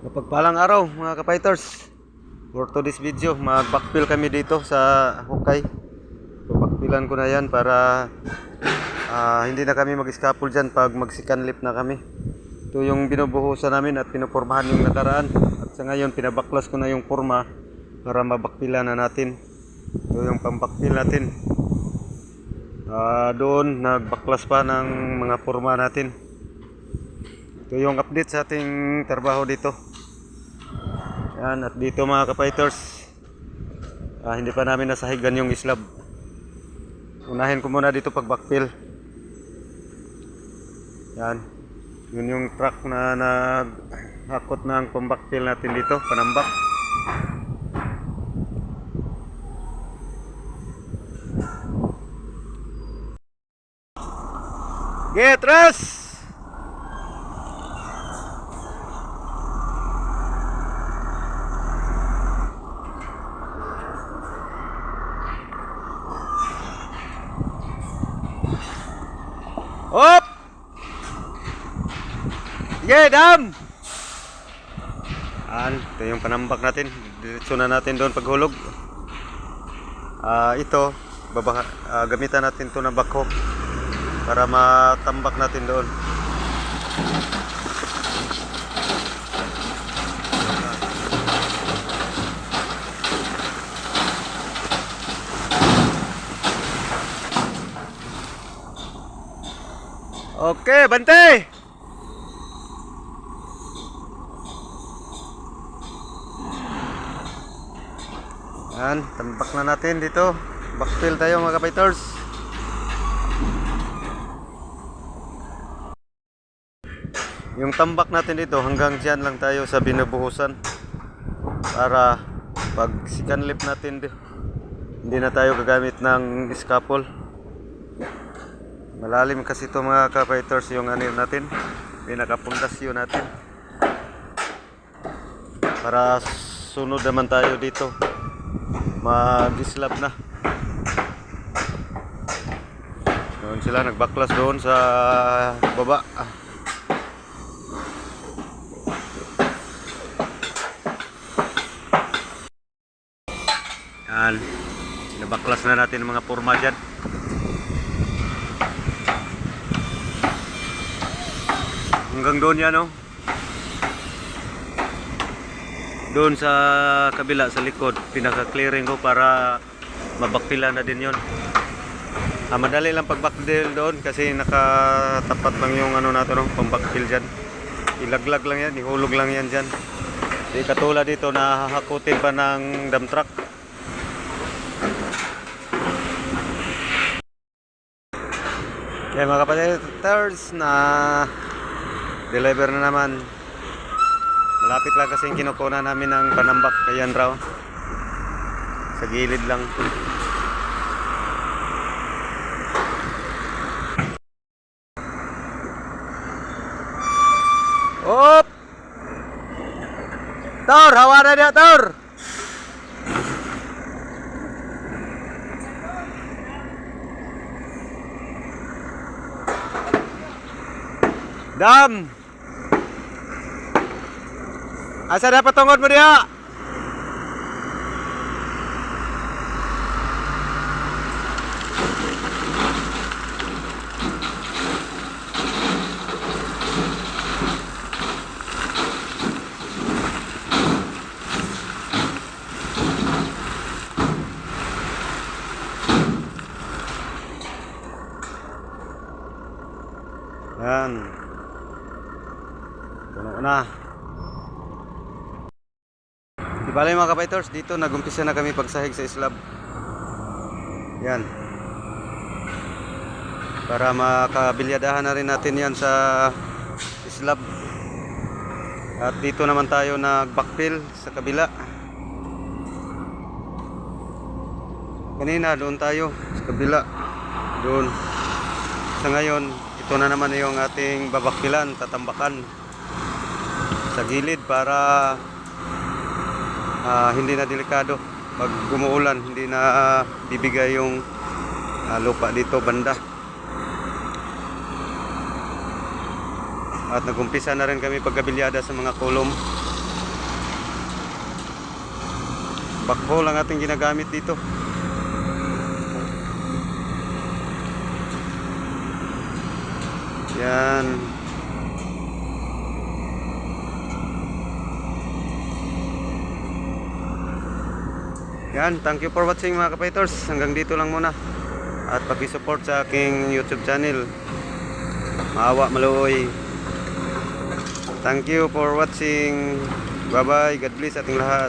Mapagpalang araw mga kapighters. For today's video, mag-backfill kami dito sa Hukay. So, ko na yan para ah, hindi na kami mag-scaffold dyan pag mag-second lift na kami. Ito yung binubuhusan namin at pinupormahan yung nakaraan. At sa ngayon, pinabaklas ko na yung forma para mabakpilan na natin. Ito yung pambakpil natin. Ah, doon, nagbaklas pa ng mga forma natin. Ito yung update sa ating trabaho dito. Yan, at dito mga kapighters, ah, hindi pa namin nasahigan yung slab. Unahin ko muna dito pag backfill. Yan. Yun yung truck na naghakot ng pambackfill natin dito, panambak. Get rest! Sige, dam! Yan, ito yung panambak natin. Diretso na natin doon paghulog. Ah, ito, baba, ah, gamitan natin to na backhoe para matambak natin doon. Okay, bante! Yan, tambak na natin dito. Backfill tayo mga kapiters. Yung tambak natin dito hanggang dyan lang tayo sa binubuhusan. Para pag lift natin di- hindi na tayo gagamit ng scaffold. Malalim kasi ito mga kapiters yung ano natin. Pinakapundasyon natin. Para sunod naman tayo dito. Mag-slab na. Doon sila nagbaklas doon sa baba. Yan. Nabaklas na natin ang mga forma dyan. Hanggang doon yan, oh. Doon sa kabila, sa likod, pinaka-clearing ko para mabakpila na din yon. Ah, madali lang pagbakpil doon kasi nakatapat lang yung ano natin, no, pambakpil dyan. Ilaglag lang yan, ihulog lang yan dyan. Di katulad dito na hahakutin pa ng dump truck. Kaya mga kapatid, na deliver na naman. Malapit lang kasi yung kinukuha namin ng panambak kayan raw. Sa gilid lang. Op! Tor, hawa na dia, Tor! Dam! Asa na patungod mo diha? Yan. Puno na. Di bale mga kapaiters, dito nagumpisa na kami pagsahig sa slab. Yan. Para makabilyadahan na rin natin yan sa slab. At dito naman tayo nag-backfill sa kabila. Kanina doon tayo sa kabila. Doon. Sa ngayon, ito na naman yung ating babakpilan, tatambakan sa gilid para uh, hindi na delikado. Pag umuulan hindi na bibigay yung uh, lupa dito banda. At nagumpisa na rin kami pagkabilyada sa mga kolom bakbo lang ating ginagamit dito. Yan. Yan, thank you for watching mga kapaitors. Hanggang dito lang muna. At paki-support sa aking YouTube channel. Maawa Maluoy. Thank you for watching. Bye-bye. God bless ating lahat.